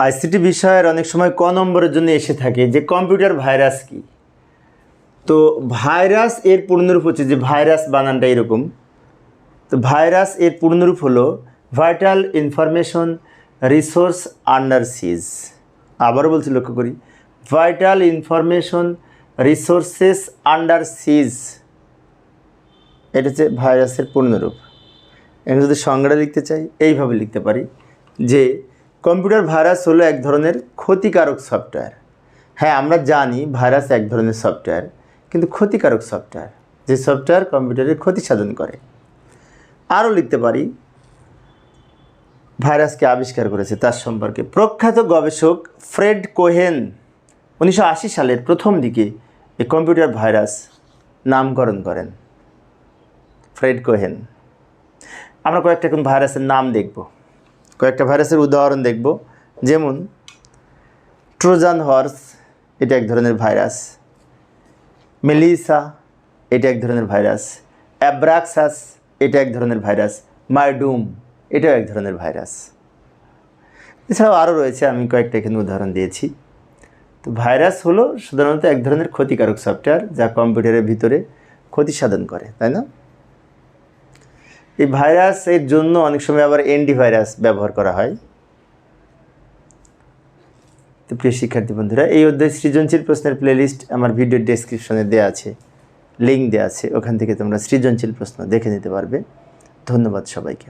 ICT বিষয়ের অনেক সময় ক নম্বরের জন্য এসে থাকে যে কম্পিউটার ভাইরাস কি? তো ভাইরাস এর পূর্ণরূপ হচ্ছে যে ভাইরাস বানানটা এরকম। তো ভাইরাস এর পূর্ণরূপ হলো vital information resource under seize. আবারও বলছি, লক্ষ্য করি। Vital information resources under seize. এটা হচ্ছে ভাইরাসের পূর্ণরূপ। আমি যদি সংজ্ঞাটা লিখতে চাই, এইভাবে লিখতে পারি যে কম্পিউটার ভাইরাস হলো এক ধরনের ক্ষতিকারক সফটওয়্যার। হ্যাঁ আমরা জানি ভাইরাস এক ধরনের সফটওয়্যার, কিন্তু ক্ষতিকারক সফটওয়্যার, যে সফটওয়্যার কম্পিউটারের ক্ষতি সাধন করে। আরও লিখতে পারি, ভাইরাসকে আবিষ্কার করেছে তার সম্পর্কে প্রখ্যাত গবেষক ফ্রেড কোহেন। উনিশশো আশি সালের প্রথম দিকে এই কম্পিউটার ভাইরাস নামকরণ করেন ফ্রেড কোহেন। আমরা কয়েকটা এখন ভাইরাসের নাম দেখব। কয়েকটা ভাইরাসের উদাহরণ দেখব। যেমন, ট্রোজান হর্স, এটা এক ধরনের ভাইরাস। মেলিসা, এটা এক ধরনের ভাইরাস। অ্যাব্রাক্সাস, এটা এক ধরনের ভাইরাস। মাইডুম এটাও এক ধরনের ভাইরাস। এছাড়াও আরও রয়েছে, আমি কয়েকটা এখানে উদাহরণ দিয়েছি। তো ভাইরাস হলো সাধারণত এক ধরনের ক্ষতিকারক সফটওয়্যার যা কম্পিউটারের ভিতরে ক্ষতি সাধন করে, তাই না? এই ভাইরাসের জন্য অনেক সময় আবার অ্যান্টিভাইরাস ব্যবহার করা হয়। তো প্রিয় শিক্ষার্থী বন্ধুরা, এই অধ্যায় সৃজনশীল প্রশ্নের প্লেলিস্ট আমার ভিডিও ডেসক্রিপশনে দেওয়া আছে লিঙ্ক দেওয়া আছে, ওখান থেকে তোমরা সৃজনশীল প্রশ্ন দেখে নিতে পারবে। ধন্যবাদ সবাইকে।